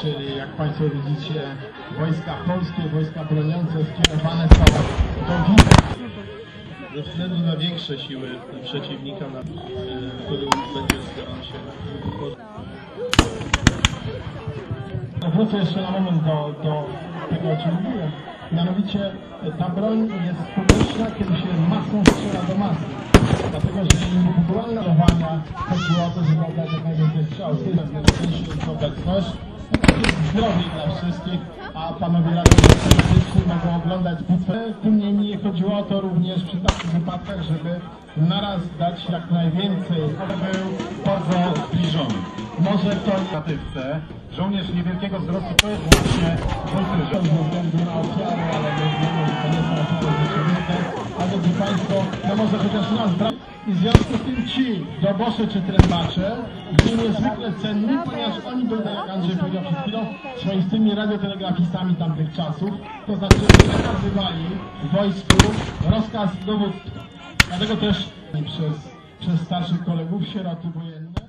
Czyli jak Państwo widzicie, wojska polskie, wojska broniące skierowane są do Witebsk. Ze względu na większe siły przeciwnika, na, y, który będzie starał się. Wrócę jeszcze na moment do, do tego, o czym mówiłem. Mianowicie e, ta broń jest skuteczna, kiedy się masą strzela do masy. Dlatego, że indywidualne lowania chodziło o to, żeby oddać jak najwięcej strzał. Zwiększyć obecność. Zdrowie dla wszystkich, a panowie radiowi mogą oglądać bitwę. Tym niemniej chodziło o to również przy takich wypadkach, żeby naraz dać jak najwięcej. Był bardzo zbliżony. Może to statywce. Żołnierz niewielkiego wzrostu to jest właśnie żołnierz ze względu na ofiary, ale my wiemy, że to nie są ofiary rzeczywiste. A drodzy Państwo, no może chociaż brak. I w związku z tym ci dobosze czy trębacze byli niezwykle cenni, ponieważ oni byli, tak jak Andrzej powiedział przed chwilą, swoistymi radiotelegrafistami tamtych czasów. To znaczy przekazywali wojsku rozkaz dowództwa. Dlatego też przez, przez starszych kolegów sieroty wojenne